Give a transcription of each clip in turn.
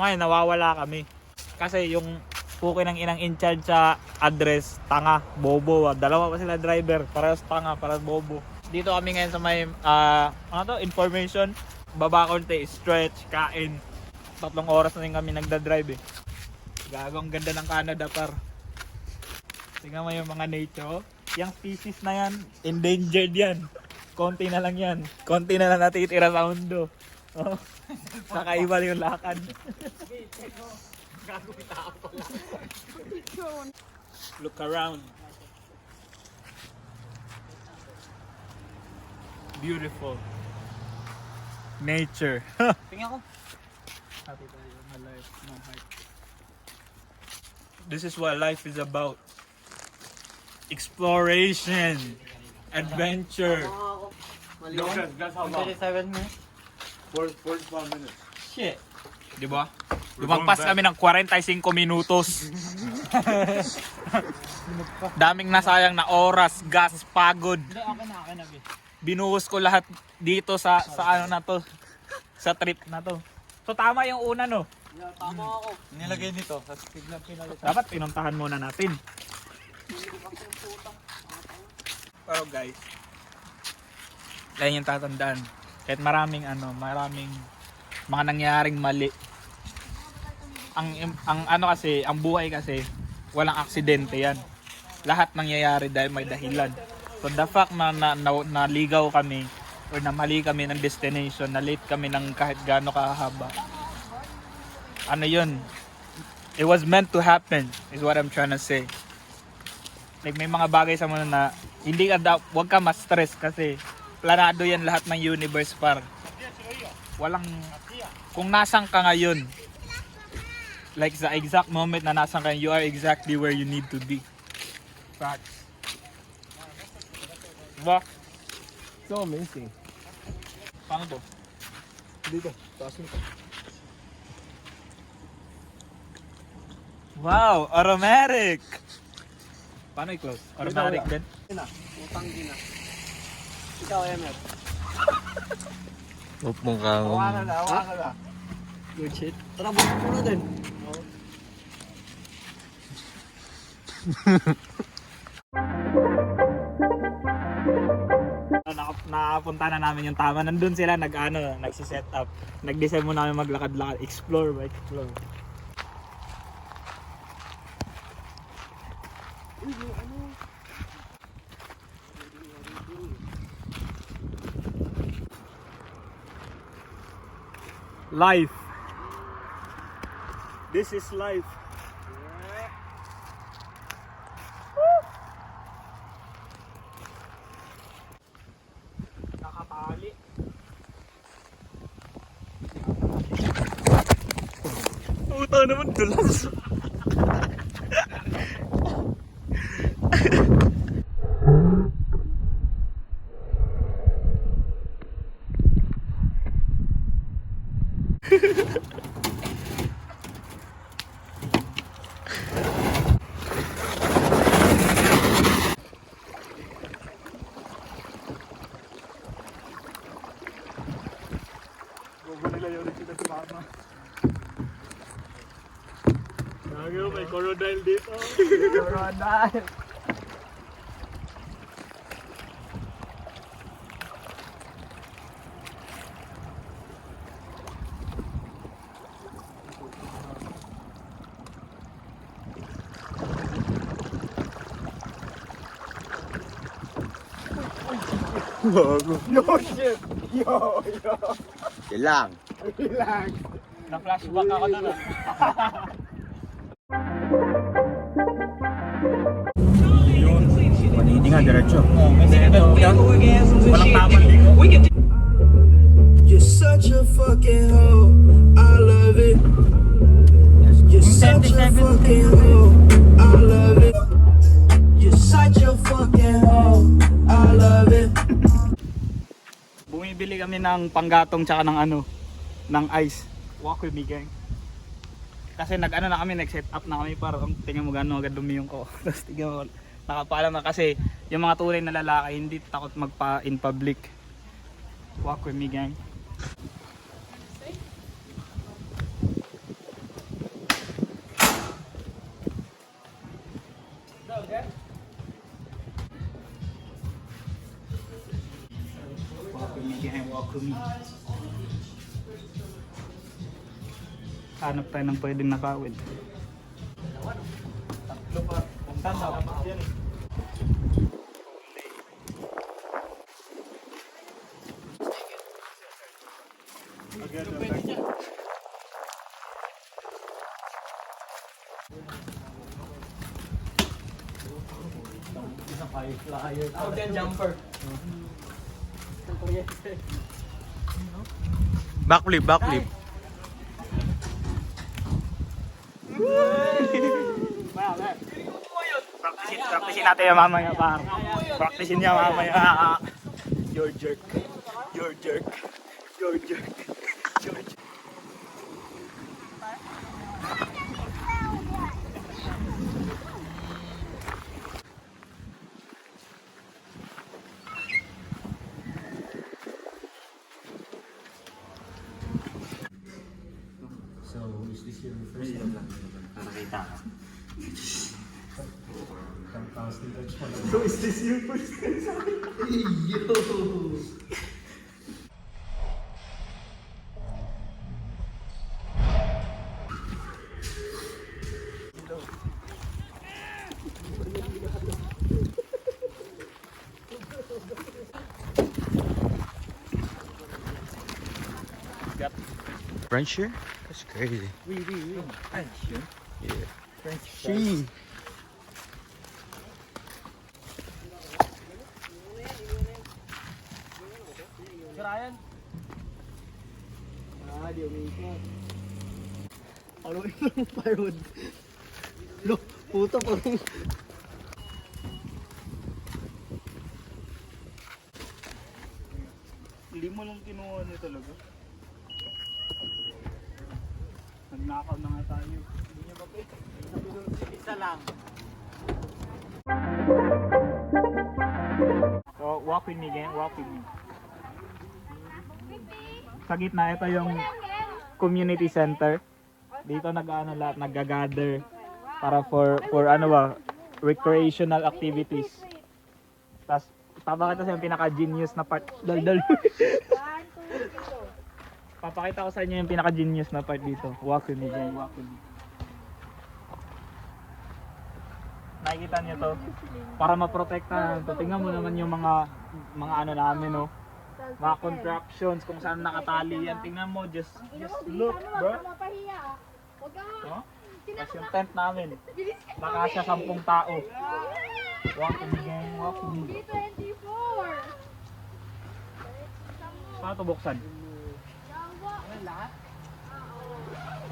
So ngayon, nawawala kami. Kasi yung puki ng inang in charge sa address, tanga, bobo. Dalawa pa sila driver, parehas tanga, parehas bobo. Dito kami ngayon sa may, ah, ano to, information. Baba konti, stretch, kain. Tatlong oras na rin kami nagda-drive eh. Gagawang ganda ng Canada par. Tingnan mo yung mga nature. Yung species na yan, endangered yan. Konti na lang yan. Konti na lang natitira sa mundo. Oh. Kakaiba yung lakad. Look around. Beautiful. Nature. Tingnan ko. Happy tayo na life, no hype. This is what life is about. Exploration. Adventure. Lucas, that's how long? 37 minutes. Four, 45 minutes. Shit. Di ba? Lumagpas kami ng 45 minutos. Daming nasayang na oras, gas, pagod. Hindi, okay na, okay na. Bi. Binuhos ko lahat dito sa sa ano na to. Sa trip na to. So tama yung una no. Tama ako. Nilagay dito. Tapos biglang pinalit. Dapat pinuntahan muna natin. Pero guys, kaya yung tatandaan. Kahit maraming ano, maraming mga nangyaring mali. Ang ang ano kasi, ang buhay kasi walang aksidente 'yan. Lahat nangyayari dahil may dahilan. So the fact na, na, na naligaw kami or na mali kami ng destination, na late kami ng kahit gaano kahaba. Ano 'yun? It was meant to happen is what I'm trying to say. Like may mga bagay sa mundo na hindi ka da, wag ka ma-stress kasi planado yan lahat ng universe par. Walang kung nasan ka ngayon like the exact moment na nasan ka you are exactly where you need to be. Facts. Diba? So amazing. Paano to? Dito, taas mo. Wow, automatic! Paano i-close? Automatic din? Utang din na. Ikaw, Emer. Huwag mong kang... Hawakan na, hawakan na. Good shit. Tara, bukas mo na din. na, nakapunta na namin yung tama. Nandun sila nag ano, nagsi-set up. Nag-decide muna kami maglakad-lakad, explore by explore. Life. This is life. Puta naman dulas. Dito. Crocodile. Yo, shit! Yo, yo! Ilang. Relax! Na-flashback ako doon. diretso. Oh, kasi ito, walang tamang liko. You're such a fucking hoe. I love it. You're such a fucking hoe. I love it. You're such a fucking hoe. I love it. Bumibili kami ng panggatong tsaka ng ano, ng ice. Walk with me, gang. Kasi nag ano na kami, nag set up na kami para tingnan mo gano'n agad dumi yung ko. Tapos tingnan mo, Nakapaalam na kasi yung mga tunay na lalaki hindi takot magpa in public. Walk with me gang. Walk with me gang, walk me. Hanap tayo ng pwedeng nakawid. Tatlo pa. Saan dapat Tawag yan, jumper. Backflip, backflip. Practicein, practicein natin yung mamaya par. Practicein niya mamaya. Your jerk. Your jerk. Your jerk. first time lang. Nakakita French here? Crazy. Oui, oui, oui. French yun. Yeah. French She. Si Ryan. Ah, di umikot. Ano firewood? Lo, puto pa rin. Hindi mo lang kinuha niya talaga. Nagnakaw na nga tayo. Hindi niya mapit. Isa lang. So, walk with me, gang. Walk with me. Sa gitna, ito yung community center. Dito nag-ano lahat, nag-gather para for for ano ba, recreational activities. Tapos, papakita sa yung pinaka-genius na part. Dal-dal. Papakita ko sa inyo yung pinaka-genius na part dito. Walk with me, gang. Walk with me. Nakikita niyo to? Para maprotektahan to. Tingnan mo naman yung mga mga ano namin, no? Mga contraptions kung saan nakatali yan. Tingnan mo, just just look, bro. Huwag ka No? Tapos yung tent namin. Nakasya sampung tao. Walk with me, gang. Walk with me.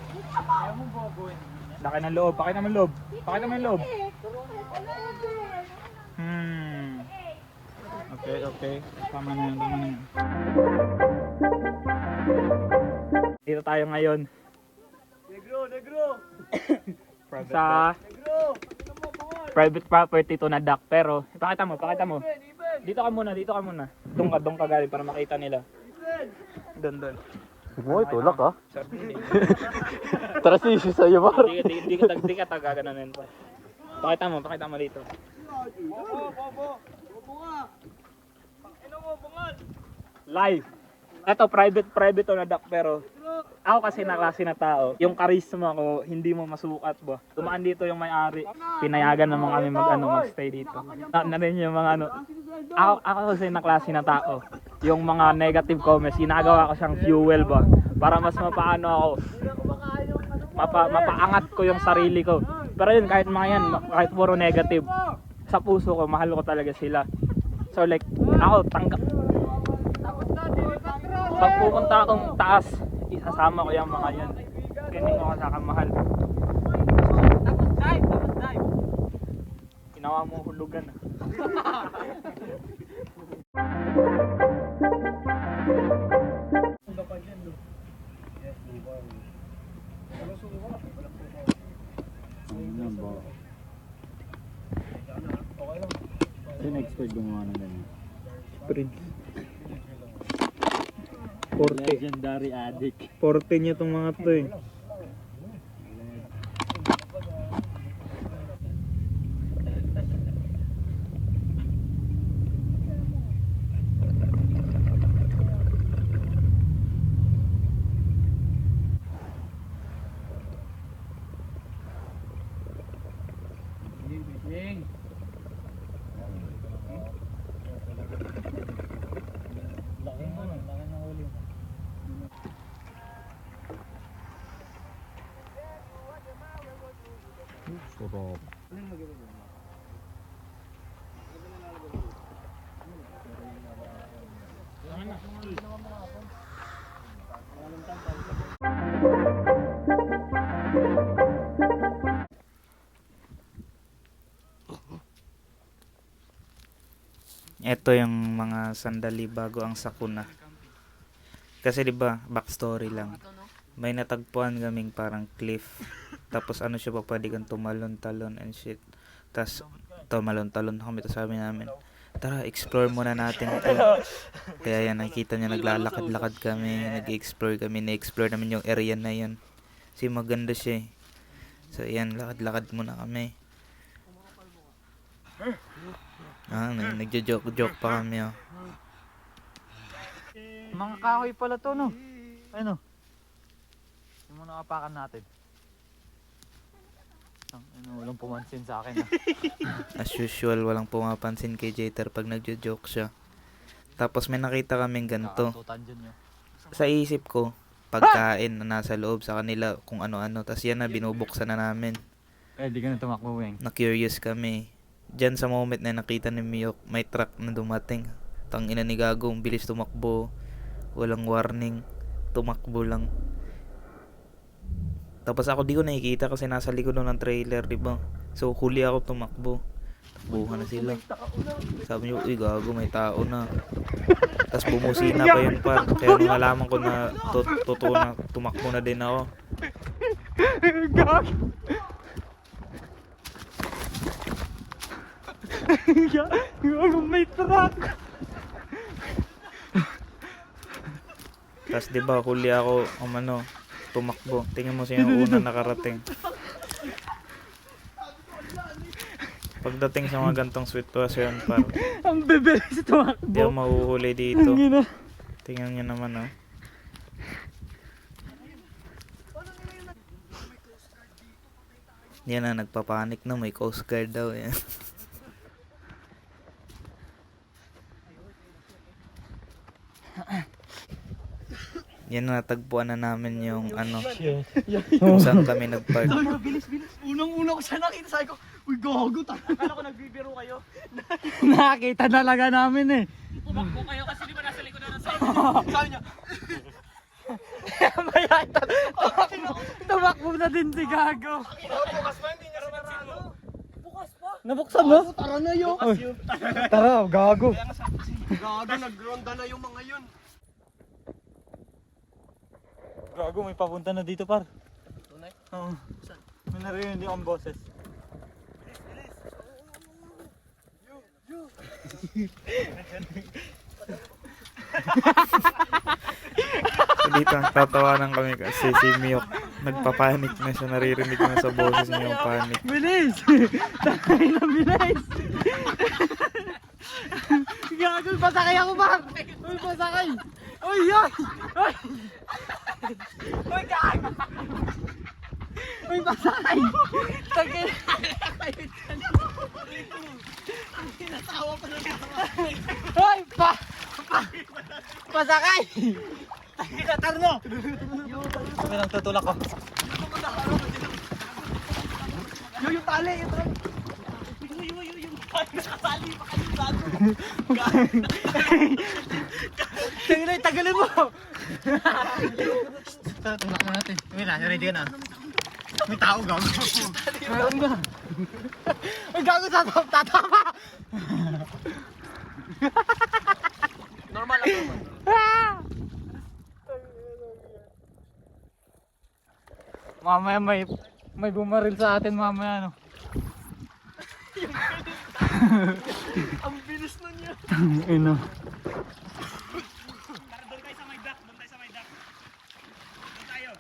B24! Paano ito buksan? Laki ng loob. Pakita mo yung loob. Pakita mo yung loob. Hmm. Okay, okay. Tama na yun, tama na yun. Dito tayo ngayon Negro, negro! sa private property to na dock. Pero, pakita mo, pakita mo. Dito ka muna, dito ka muna. Doon ka, doon ka galing para makita nila. Doon, doon. Boy, tulak ah. Hindi. Tara sisi sa'yo, par. Di, di, di, kita, di kita gaganunin pa. Pakita mo, pakita mo dito. Bobo, bobo! Bobo nga! Ano mo, bungal? Live. Ito, private, private to na dock pero ako kasi na klase na tao, yung charisma ko, hindi mo masukat ba. Tumaan dito yung may-ari, pinayagan naman kami mag, ano, magstay dito. Na, na rin yung mga ano, ako, ako kasi na klase na tao, yung mga negative comments, ginagawa ko siyang fuel ba, para mas mapaano ako, mapa, mapaangat ko yung sarili ko. Pero yun, kahit mga yan, kahit puro negative, sa puso ko, mahal ko talaga sila. So like, ako, tanggap, pag pupunta akong taas, isasama ko yung mga yan. Ganyan ko sa kamahal. Tapos dive. Ginawa mo hulugan. ah. Sino expert gumawa ng ganyan? Prince. Forte. Legendary addict. Forte niya tong mga to eh. Ito yung mga sandali bago ang sakuna. Kasi 'di ba, backstory lang. May natagpuan kaming parang cliff. Tapos ano siya pa pwede kang tumalon-talon and shit. Tapos tumalon-talon kami tapos sabi namin, tara explore muna natin ito. Kaya yan nakita niya naglalakad-lakad kami, nag-explore kami, na-explore namin yung area na yan. Kasi maganda siya eh. So yan, lakad-lakad muna kami. Ah, nag- nagjo-joke-joke pa kami oh. Mga kahoy pala to, no? Ano? Yung mga nakapakan natin. Ang ano, walang pumansin sa akin ah. As usual, walang pumapansin kay Jeter pag nagjo-joke siya. Tapos may nakita kaming ganito. Nakatutan dyan yun. Sa isip ko, pagkain na nasa loob sa kanila kung ano-ano. Tapos yan na, binubuksan na namin. Kaya di ka na tumakbo, Weng. Na-curious kami. Diyan sa moment na nakita ni Miyok, may truck na dumating. Tang ina ni Gago, bilis tumakbo. Walang warning. Tumakbo lang. Tapos ako di ko nakikita kasi nasa likod ng trailer, di ba? So huli ako tumakbo. Takbuhan na sila. Sabi niyo, uy gago, may tao na. Tapos bumusina pa yun pa. Kaya nung nalaman ko na to- totoo na tumakbo na din ako. May truck! Tapos 'di ba huli ako um, ano, tumakbo. Tingnan mo sino yung una nakarating. Pagdating sa mga gantong sitwasyon, par, Ang bibilis tumakbo. di ako mahuhuli dito. Tingnan nyo naman, oh. Yan na, nagpapanik na. May coast guard daw. Yan. Yan na, natagpuan na namin yung ano, kung saan kami nagpark. bilis, bilis. Unang-una ko siya nakita. Sabi ko, uy, gago. Akala ko nagbibiro kayo. Nakita talaga namin eh. Tumakbo kayo kasi di ba nasa likod na ng Sabi niya, Tumakbo na din si Gago. bukas pa, hindi niya pa? Nabuksan mo? Tara na yun. Tara, Gago. Gago, nagronda na yung mga yun. Gago, may papunta na dito par. Tunay? Oo. May narinig akong boses. So dito, tatawanan kami kasi si Miyok nagpapanik na siya, naririnig na sa boses niya yung panic. Bilis! Takay na bilis! Gago, pasakay ako par! Uy, pasakay! Uy, yoy! Uy! Uy, gago! Uy, pasakay! Takay Uy, pa! pa! Pasakay! Mo! Kami lang tutulak ko. Yung yung tali, yung tali. Tagalay, tagalay mo! Tara, tulak mo natin. Na, ready ka na. May tao, gago. Meron nga. Uy, gago, tatama! tatama. Normal naman. Mamaya may may bumaril sa atin mamaya no. Ang bilis nun yun. Ino. Tara, doon tayo sa may dock. Doon tayo sa may dock. Doon tayo.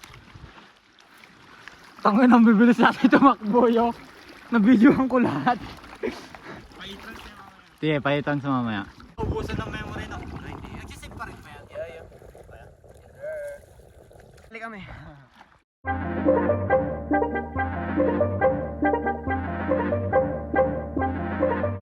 Tangin ang bibilis natin tumakbo yo. Nabidyohan ko lahat. Paitrans niya mamaya. Sige, pahitan sa mamaya.